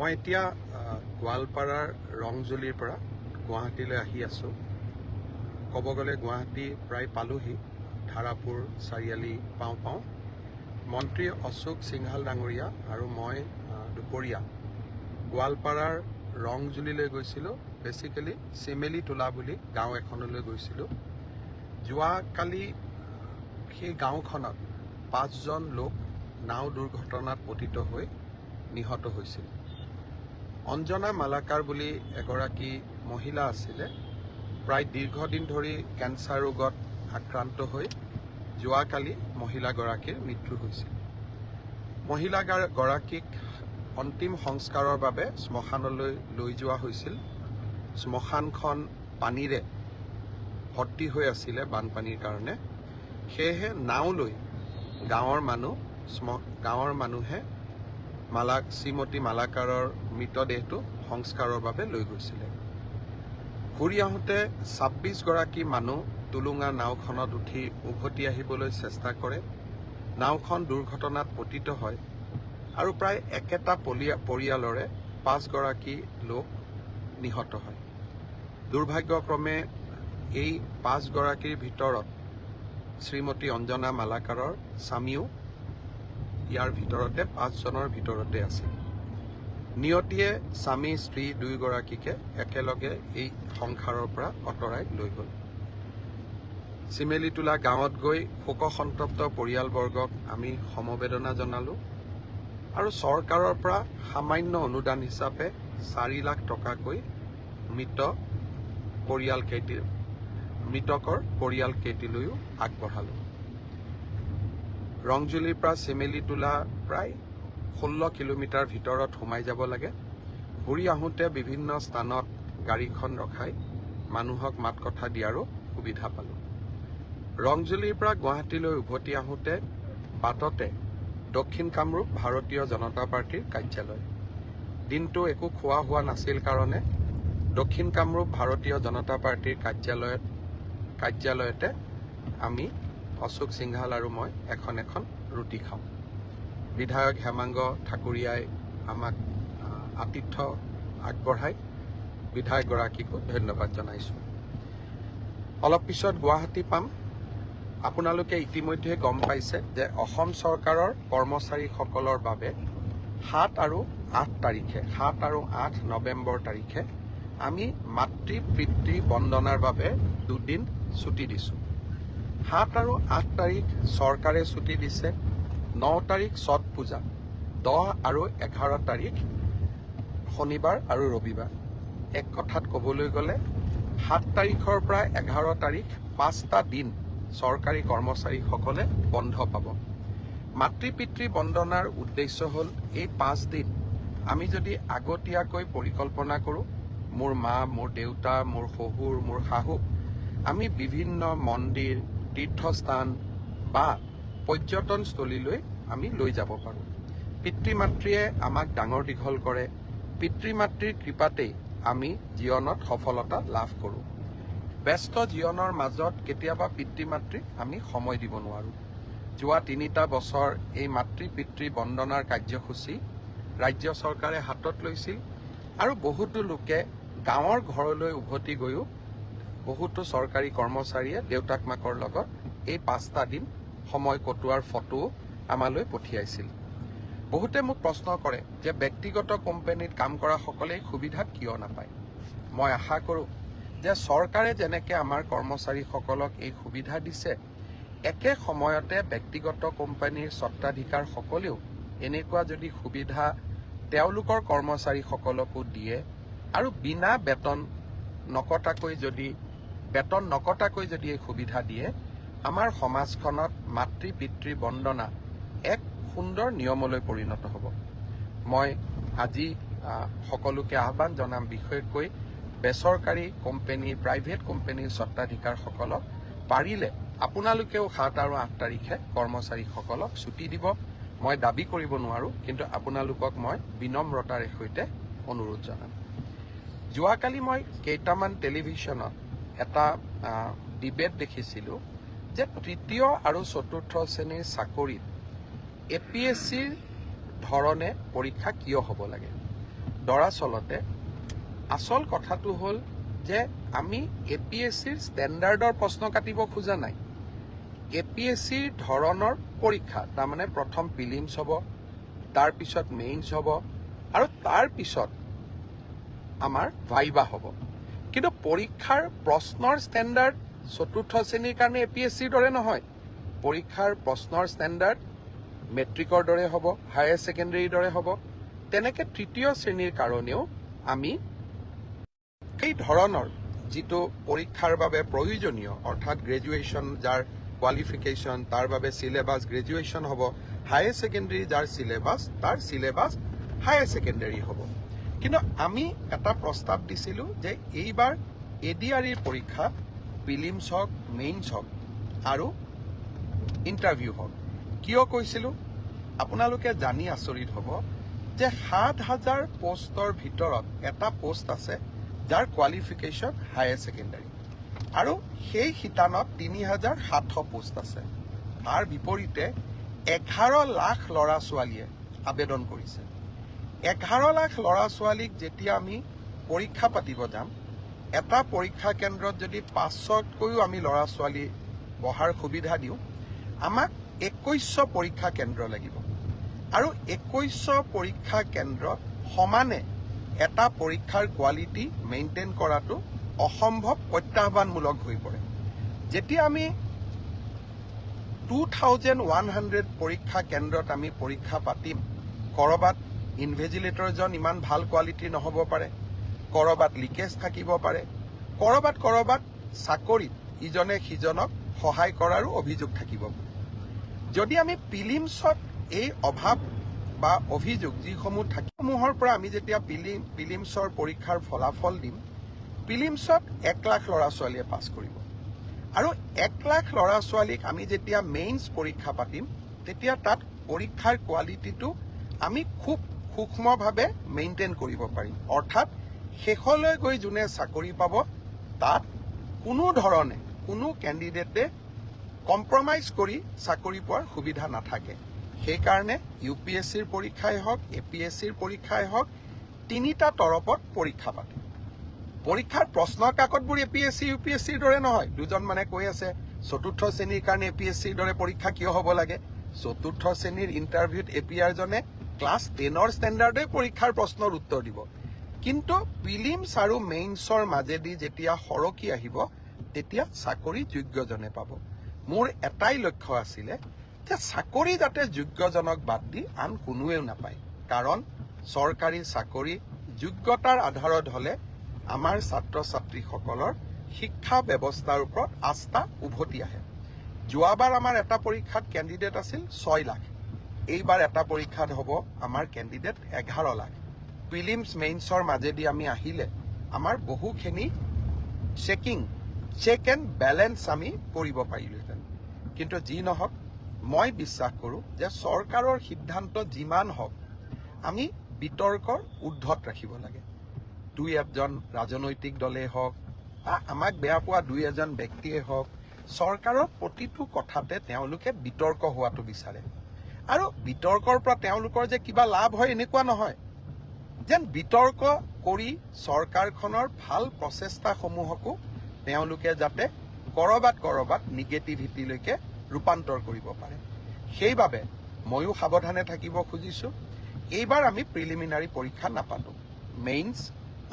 মই এতিয়া গোৱালপাৰাৰ ৰংজুলিৰ পৰা গুৱাহাটীলৈ আহি আছোঁ। ক'ব গ'লে গুৱাহাটী প্ৰায় পালোহি ধাৰাপুৰ চাৰিআলি পাওঁ পাওঁ। মন্ত্ৰী অশোক সিংহাল ডাঙৰীয়া আৰু মই দুপৰীয়া। গোৱালপাৰাৰ ৰংজুলিলৈ গৈছিলোঁ বেচিকেলি চিমেলি তোলা বুলি গাঁও এখনলৈ গৈছিলোঁ। যোৱাকালি সেই গাঁওখনত পাঁচজন লোক নাও দুৰ্ঘটনাত পতিত হৈ নিহত হৈছিল। অঞ্জনা মালাকাৰ বুলি এগৰাকী মহিলা আছিলে। প্ৰায় দীৰ্ঘদিন ধৰি কেঞ্চাৰ ৰোগত আক্ৰান্ত হৈ যোৱাকালি মহিলাগৰাকীৰ মৃত্যু হৈছিল। মহিলাগৰাকীক অন্তিম সংস্কাৰৰ বাবে শ্মশানলৈ লৈ যোৱা হৈছিল। শ্মশানখন পানীৰে ভৰ্তি হৈ আছিলে বানপানীৰ কাৰণে। সেয়েহে নাও লৈ গাঁৱৰ মানুহ গাঁৱৰ মানুহে মালাক শ্ৰীমতী মালাকাৰৰ মৃতদেহটো সংস্কাৰৰ বাবে লৈ গৈছিলে। ঘূৰি আহোঁতে ছাব্বিছগৰাকী মানুহ টুলুঙা নাওখনত উঠি উভতি আহিবলৈ চেষ্টা কৰে। নাওখন দুৰ্ঘটনাত পতিত হয় আৰু প্ৰায় একেটা পলিয়া পৰিয়ালৰে পাঁচগৰাকী লোক নিহত হয়। দুৰ্ভাগ্যক্ৰমে এই পাঁচগৰাকীৰ ভিতৰত শ্ৰীমতী অঞ্জনা মালাকাৰৰ স্বামীও ইয়াৰ ভিতৰতে পাঁচজনৰ ভিতৰতে আছিল। নিয়তিয়ে স্বামী স্ত্ৰী দুয়োগৰাকীকে একেলগে এই সংসাৰৰ পৰা আঁতৰাই লৈ গ'ল। চিমেলিতোলা গাঁৱত গৈ শোকসন্তপ্ত পৰিয়ালবৰ্গক আমি সমবেদনা জনালোঁ আৰু চৰকাৰৰ পৰা সামান্য অনুদান হিচাপে চাৰি লাখ টকাকৈ মৃত পৰিয়ালকেইটি মৃতকৰ পৰিয়ালকেইটিলৈও আগবঢ়ালোঁ। ৰংজুলিৰ পৰা চিমেলি তোলা প্ৰায় ষোল্ল কিলোমিটাৰ ভিতৰত সোমাই যাব লাগে। ঘূৰি আহোঁতে বিভিন্ন স্থানত গাড়ীখন ৰখাই মানুহক মাত কথা দিয়াৰো সুবিধা পালোঁ। ৰংজুলিৰ পৰা গুৱাহাটীলৈ উভতি আহোঁতে বাটতে দক্ষিণ কামৰূপ ভাৰতীয় জনতা পাৰ্টীৰ কাৰ্যালয়। দিনটো একো খোৱা হোৱা নাছিল কাৰণে দক্ষিণ কামৰূপ ভাৰতীয় জনতা পাৰ্টীৰ কাৰ্যালয়ত কাৰ্যালয়তে আমি অশোক সিংহাল আৰু মই এখন এখন ৰুটি খাওঁ। বিধায়ক হেমাংগ ঠাকুৰীয়াই আমাক আতিথ্য আগবঢ়াই বিধায়কগৰাকীকো ধন্যবাদ জনাইছোঁ। অলপ পিছত গুৱাহাটী পাম। আপোনালোকে ইতিমধ্যে গম পাইছে যে অসম চৰকাৰৰ কৰ্মচাৰীসকলৰ বাবে সাত আৰু আঠ তাৰিখে সাত আৰু আঠ নৱেম্বৰ তাৰিখে আমি মাতৃ পিতৃ বন্দনাৰ বাবে দুদিন ছুটি দিছোঁ। সাত আৰু আঠ তাৰিখ চৰকাৰে ছুটি দিছে। ন তাৰিখ ছট পূজা দহ আৰু এঘাৰ তাৰিখ শনিবাৰ আৰু ৰবিবাৰ। এক কথাত ক'বলৈ গ'লে সাত তাৰিখৰ পৰা এঘাৰ তাৰিখ পাঁচটা দিন চৰকাৰী কৰ্মচাৰীসকলে বন্ধ পাব। মাতৃ পিতৃ বন্দনাৰ উদ্দেশ্য হ'ল এই পাঁচদিন আমি যদি আগতীয়াকৈ পৰিকল্পনা কৰোঁ মোৰ মা মোৰ দেউতা মোৰ শহুৰ মোৰ শাহুক আমি বিভিন্ন মন্দিৰ তীৰ্থস্থান বা পৰ্যটনস্থলীলৈ আমি লৈ যাব পাৰোঁ। পিতৃ মাতৃয়ে আমাক ডাঙৰ দীঘল কৰে। পিতৃ মাতৃৰ কৃপাতেই আমি জীৱনত সফলতা লাভ কৰোঁ। ব্যস্ত জীৱনৰ মাজত কেতিয়াবা পিতৃ মাতৃক আমি সময় দিব নোৱাৰোঁ। যোৱা তিনিটা বছৰ এই মাতৃ পিতৃ বন্দনাৰ কাৰ্যসূচী ৰাজ্য চৰকাৰে হাতত লৈছিল আৰু বহুতো লোকে গাঁৱৰ ঘৰলৈ উভতি গৈও বহুতো চৰকাৰী কৰ্মচাৰীয়ে দেউতাক মাকৰ লগত এই পাঁচটা দিন সময় কটোৱাৰ ফটো আমালৈ পঠিয়াইছিল। বহুতে মোক প্ৰশ্ন কৰে যে ব্যক্তিগত কোম্পানীত কাম কৰাসকলে সুবিধা কিয় নাপায়? মই আশা কৰোঁ যে চৰকাৰে যেনেকৈ আমাৰ কৰ্মচাৰীসকলক এই সুবিধা দিছে একে সময়তে ব্যক্তিগত কোম্পানীৰ স্বত্বাধিকাৰসকলেও এনেকুৱা যদি সুবিধা তেওঁলোকৰ কৰ্মচাৰীসকলকো দিয়ে আৰু বিনা বেতন নকটাকৈ যদি বেতন নকটাকৈ যদি এই সুবিধা দিয়ে আমাৰ সমাজখনত মাতৃ পিতৃ বন্দনা এক সুন্দৰ নিয়মলৈ পৰিণত হ'ব। মই আজি সকলোকে আহ্বান জনাম বিশেষকৈ বেচৰকাৰী কোম্পানী প্ৰাইভেট কোম্পানীৰ স্বত্বাধিকাৰসকলক পাৰিলে আপোনালোকেও সাত আৰু আঠ তাৰিখে কৰ্মচাৰীসকলক ছুটি দিব। মই দাবী কৰিব নোৱাৰোঁ কিন্তু আপোনালোকক মই বিনম্ৰতাৰে সৈতে অনুৰোধ জনাম। যোৱাকালি মই কেইটামান টেলিভিশ্যনত এটা ডিবেট দেখিছিলোঁ। যে তৃতীয় আৰু চতুৰ্থ শ্ৰেণীৰ চাকৰিত এ পি এছ চিৰ ধৰণে পৰীক্ষা কিয় হ'ব লাগে? দৰাচলতে আচল কথাটো হ'ল যে আমি এ পি এছ চিৰ ষ্টেণ্ডাৰ্ডৰ প্ৰশ্ন কাটিব খোজা নাই। এ পি এছ চিৰ ধৰণৰ পৰীক্ষা তাৰমানে প্ৰথম প্ৰিলিমছ হ'ব তাৰপিছত মেইনছ হ'ব আৰু তাৰপিছত আমাৰ ভাইবা হ'ব। কিন্তু পৰীক্ষাৰ প্ৰশ্নৰ ষ্টেণ্ডাৰ্ড চতুৰ্থ শ্ৰেণীৰ কাৰণে এ পি এছ চিৰ দৰে নহয়। পৰীক্ষাৰ প্ৰশ্নৰ ষ্টেণ্ডাৰ্ড মেট্ৰিকৰ দৰে হ'ব হায়াৰ ছেকেণ্ডেৰীৰ দৰে হ'ব। তেনেকে তৃতীয় শ্ৰেণীৰ কাৰণেও আমি সেই ধৰণৰ যিটো পৰীক্ষাৰ বাবে প্ৰয়োজনীয় অৰ্থাৎ গ্ৰেজুৱেশ্যন যাৰ কোৱালিফিকেশ্যন তাৰ বাবে চিলেবাছ গ্ৰেজুৱেশ্যন হ'ব হায়াৰ ছেকেণ্ডেৰী যাৰ চিলেবাছ তাৰ চিলেবাছ হায়াৰ ছেকেণ্ডেৰী হ'ব। কিন্তু আমি এটা প্ৰস্তাৱ দিছিলোঁ যে এইবাৰ এ ডি আৰ ইৰ পৰীক্ষা প্ৰিলিমছ হওক মেইনছ হওক আৰু ইণ্টাৰভিউ হওক। কিয় কৈছিলোঁ? আপোনালোকে জানি আচৰিত হ'ব যে সাত হাজাৰ পষ্টৰ ভিতৰত এটা পোষ্ট আছে যাৰ কোৱালিফিকেশ্যন হায়াৰ ছেকেণ্ডাৰী আৰু সেই শিতানত তিনি হাজাৰ সাতশ পোষ্ট আছে। তাৰ বিপৰীতে এঘাৰ লাখ ল'ৰা ছোৱালীয়ে আবেদন কৰিছে। এঘাৰ লাখ ল'ৰা ছোৱালীক যেতিয়া আমি পৰীক্ষা পাতিব যাম এটা পৰীক্ষা কেন্দ্ৰত যদি পাঁচশতকৈও আমি ল'ৰা ছোৱালী বহাৰ সুবিধা দিওঁ আমাক একৈছশ পৰীক্ষা কেন্দ্ৰ লাগিব। আৰু একৈছশ পৰীক্ষা কেন্দ্ৰত সমানে এটা পৰীক্ষাৰ কোৱালিটি মেইনটেইন কৰাটো অসম্ভৱ প্ৰত্যাহ্বানমূলক হৈ পৰে। যেতিয়া আমি টু থাউজেণ্ড ওৱান হাণ্ড্ৰেড পৰীক্ষা কেন্দ্ৰত আমি পৰীক্ষা পাতিম ক'ৰবাত ইনভেজিলেটৰজন ইমান ভাল কোৱালিটিৰ নহ'ব পাৰে ক'ৰবাত লিকেজ থাকিব পাৰে ক'ৰবাত ক'ৰবাত চাকৰিত ইজনে সিজনক সহায় কৰাৰো অভিযোগ থাকিব। পাৰে যদি আমি প্ৰিলিমছত এই অভাৱ বা অভিযোগ যিসমূহ থাকিসমূহৰ পৰা আমি যেতিয়া প্ৰিলিম প্ৰিলিমছৰ পৰীক্ষাৰ ফলাফল দিম প্ৰিলিমছত এক লাখ ল'ৰা ছোৱালীয়ে পাছ কৰিব। আৰু এক লাখ ল'ৰা ছোৱালীক আমি যেতিয়া মেইনছ পৰীক্ষা পাতিম তেতিয়া তাত পৰীক্ষাৰ কোৱালিটিটো আমি খুব সূক্ষ্মভাৱে মেইনটেইন কৰিব পাৰিম। অৰ্থাৎ শেষলৈ গৈ যোনে চাকৰি পাব তাত কোনো ধৰণে কোনো কেণ্ডিডেটে কম্প্ৰমাইজ কৰি চাকৰি পোৱাৰ সুবিধা নাথাকে। সেইকাৰণে ইউ পি এছ চিৰ পৰীক্ষাই হওক এ পি এছ চিৰ পৰীক্ষাই হওক তিনিটা তৰপত পৰীক্ষা পাতে। পৰীক্ষাৰ প্ৰশ্ন কাকতবোৰ A P S C U P S চিৰ দৰে নহয়। দুজন মানে কৈ আছে চতুৰ্থ শ্ৰেণীৰ কাৰণে এ পি এছ চিৰ দৰে পৰীক্ষা কিয় হ'ব লাগে? চতুৰ্থ শ্ৰেণীৰ ইণ্টাৰভিউত এ পি আৰজনে ক্লাছ টেনৰ ষ্টেণ্ডাৰ্ডে পৰীক্ষাৰ প্ৰশ্নৰ উত্তৰ দিব। কিন্তু প্ৰিলিমছ আৰু মেইনছৰ মাজেদি যেতিয়া সৰকি আহিব তেতিয়া চাকৰি যোগ্যজনে পাব। মোৰ এটাই লক্ষ্য আছিলে যে চাকৰি যাতে যোগ্যজনক বাদ দি আন কোনোৱেও নাপায়। কাৰণ চৰকাৰী চাকৰি যোগ্যতাৰ আধাৰত হ'লে আমাৰ ছাত্ৰ ছাত্ৰীসকলৰ শিক্ষা ব্যৱস্থাৰ ওপৰত আস্থা উভতি আহে। যোৱাবাৰ আমাৰ এটা পৰীক্ষাত কেণ্ডিডেট আছিল ছয় লাখ। এইবাৰ এটা পৰীক্ষাত হ'ব আমাৰ কেণ্ডিডেট এঘাৰ লাখ। প্ৰিলিমছ মেইনছৰ মাজেদি আমি আহিলে আমাৰ বহুখিনি চেকিং চেক এণ্ড বেলেঞ্চ আমি কৰিব পাৰিলোহেঁতেন। কিন্তু যি নহওক মই বিশ্বাস কৰোঁ যে চৰকাৰৰ সিদ্ধান্ত যিমান হওক আমি বিতৰ্কৰ ঊৰ্ধত ৰাখিব লাগে। দুই এজন ৰাজনৈতিক দলেই হওক বা আমাক বেয়া পোৱা দুই এজন ব্যক্তিয়ে হওক চৰকাৰৰ প্ৰতিটো কথাতে তেওঁলোকে বিতৰ্ক হোৱাটো বিচাৰে। আৰু বিতৰ্কৰ পৰা তেওঁলোকৰ যে কিবা লাভ হয় এনেকুৱা নহয়। যেন বিতৰ্ক কৰি চৰকাৰখনৰ ভাল প্ৰচেষ্টাসমূহকো তেওঁলোকে যাতে ক'ৰবাত ক'ৰবাত নিগেটিভিটিলৈকে ৰূপান্তৰ কৰিব পাৰে। সেইবাবে ময়ো সাৱধানে থাকিব খুজিছোঁ। এইবাৰ আমি প্ৰিলিমিনাৰী পৰীক্ষা নাপাতোঁ। মেইনছ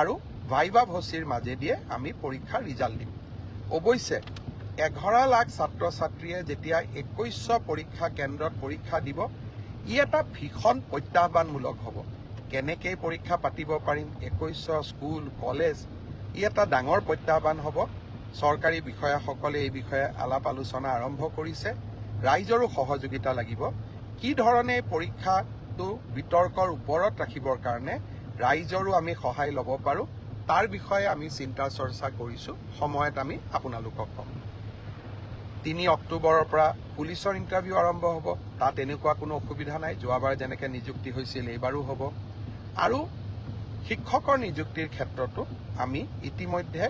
আৰু ভাইবা ভচিৰ মাজেদিয়ে আমি পৰীক্ষাৰ ৰিজাল্ট দিম। অৱশ্যে এঘাৰ লাখ ছাত্ৰ ছাত্ৰীয়ে যেতিয়া একৈছশ পৰীক্ষা কেন্দ্ৰত পৰীক্ষা দিব ই এটা ভীষণ প্ৰত্যাহ্বানমূলক হ'ব। কেনেকৈ পৰীক্ষা পাতিব পাৰিম একৈছশ স্কুল কলেজ ই এটা ডাঙৰ প্ৰত্যাহ্বান হ'ব। চৰকাৰী বিষয়াসকলে এই বিষয়ে আলাপ আলোচনা আৰম্ভ কৰিছে। ৰাইজৰো সহযোগিতা লাগিব। কি ধৰণে পৰীক্ষাটো বিতৰ্কৰ ওপৰত ৰাখিবৰ কাৰণে ৰাইজৰো আমি সহায় ল'ব পাৰোঁ তাৰ বিষয়ে আমি চিন্তা চৰ্চা কৰিছোঁ। সময়ত আমি আপোনালোকক ক'ম তিনি অক্টোবৰৰ পৰা পুলিচৰ ইণ্টাৰভিউ আৰম্ভ হ'ব। তাত এনেকুৱা কোনো অসুবিধা নাই। যোৱাবাৰ যেনেকৈ নিযুক্তি হৈছিল এইবাৰো হ'ব। আৰু শিক্ষকৰ নিযুক্তিৰ ক্ষেত্ৰতো আমি ইতিমধ্যে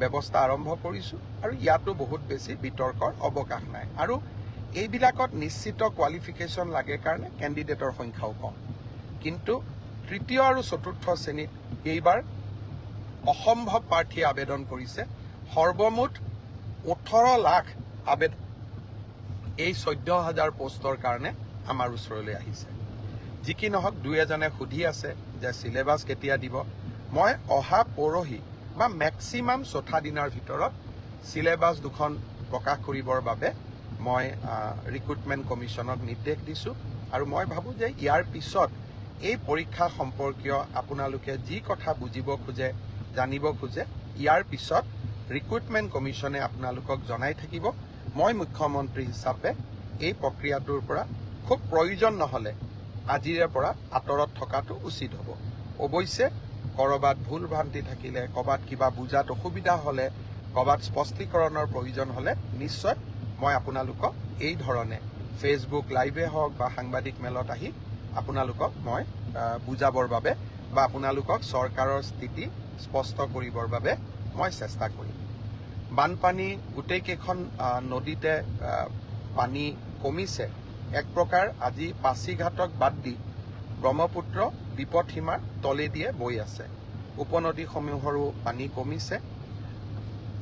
ব্যৱস্থা আৰম্ভ কৰিছোঁ আৰু ইয়াতো বহুত বেছি বিতৰ্কৰ অৱকাশ নাই। আৰু এইবিলাকত নিশ্চিত কোৱালিফিকেশ্যন লাগে কাৰণে কেণ্ডিডেটৰ সংখ্যাও কম। কিন্তু তৃতীয় আৰু চতুৰ্থ শ্ৰেণীত এইবাৰ অসম্ভৱ প্ৰাৰ্থীয়ে আবেদন কৰিছে। সৰ্বমুঠ ওঠৰ লাখ আবেদন এই চৈধ্য হাজাৰ পষ্টৰ কাৰণে আমাৰ ওচৰলৈ আহিছে। যি কি নহওক দুই এজনে সুধি আছে যে চিলেবাছ কেতিয়া দিব। মই অহা পৰহি বা মেক্সিমাম চৌঠা দিনৰ ভিতৰত চিলেবাছ দুখন প্ৰকাশ কৰিবৰ বাবে মই ৰিক্ৰুটমেণ্ট কমিশ্যনক নিৰ্দেশ দিছোঁ। আৰু মই ভাবোঁ যে ইয়াৰ পিছত এই পৰীক্ষা সম্পৰ্কীয় আপোনালোকে যি কথা বুজিব খোজে জানিব খোজে ইয়াৰ পিছত ৰিক্ৰুটমেণ্ট কমিশ্যনে আপোনালোকক জনাই থাকিব। মই মুখ্যমন্ত্ৰী হিচাপে এই প্ৰক্ৰিয়াটোৰ পৰা খুব প্ৰয়োজন নহ'লে আজিৰে পৰা আঁতৰত থকাটো উচিত হ'ব। অৱশ্যে ক'ৰবাত ভুল ভ্ৰান্তি থাকিলে ক'ৰবাত কিবা বুজাত অসুবিধা হ'লে ক'ৰবাত স্পষ্টীকৰণৰ প্ৰয়োজন হ'লে নিশ্চয় মই আপোনালোকক এই ধৰণে ফেচবুক লাইভে হওক বা সাংবাদিক মেলত আহি আপোনালোকক মই বুজাবৰ বাবে বা আপোনালোকক চৰকাৰৰ স্থিতি স্পষ্ট কৰিবৰ বাবে মই চেষ্টা কৰিম। বানপানী গোটেইকেইখন নদীতে পানী কমিছে। এক প্ৰকাৰ আজি পাছিঘাটক বাদ দি ব্ৰহ্মপুত্ৰ বিপদসীমাৰ তলেদিয়ে বৈ আছে। উপনদীসমূহৰো পানী কমিছে।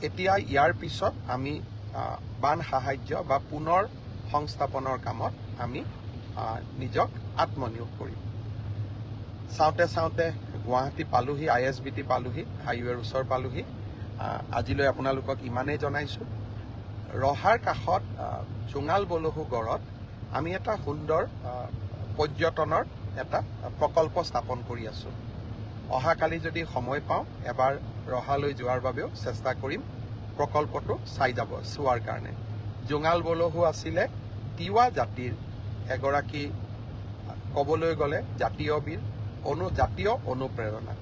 এতিয়া ইয়াৰ পিছত আমি বান সাহায্য বা পুনৰ সংস্থাপনৰ কামত আমি নিজক আত্মনিয়োগ কৰিম। চাওঁতে চাওঁতে গুৱাহাটী পালোহি আই এছ বি টি পালোহি হাইৱেৰ ওচৰ পালোহি। আজিলৈ আপোনালোকক ইমানেই জনাইছোঁ। ৰহাৰ কাষত জোঙাল বলহু গড়ত আমি এটা সুন্দৰ পৰ্যটনৰ এটা প্ৰকল্প স্থাপন কৰি আছোঁ। অহাকালি যদি সময় পাওঁ এবাৰ ৰহালৈ যোৱাৰ বাবেও চেষ্টা কৰিম প্ৰকল্পটো চাই যাব চোৱাৰ কাৰণে। জোঙাল বলহু আছিলে তিৱা জাতিৰ এগৰাকী ক'বলৈ গ'লে জাতীয় বীৰ অনু জাতীয় অনুপ্ৰেৰণা।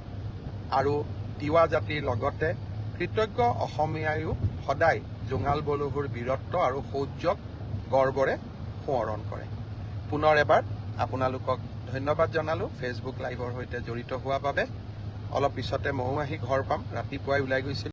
আৰু তিৱা জাতিৰ লগতে কৃতজ্ঞ অসমীয়ায়ো সদায় জোঙাল বলহুৰ বীৰত্ব আৰু শৌৰ্যক গৰ্বৰে সোঁৱৰণ কৰে। পুনৰ এবাৰ আপোনালোকক ধন্যবাদ জনালোঁ ফেচবুক লাইভৰ সৈতে জড়িত হোৱাৰ বাবে। অলপ পিছতে ময়ো আহি ঘৰ পাম। ৰাতিপুৱাই ওলাই গৈছিলোঁ।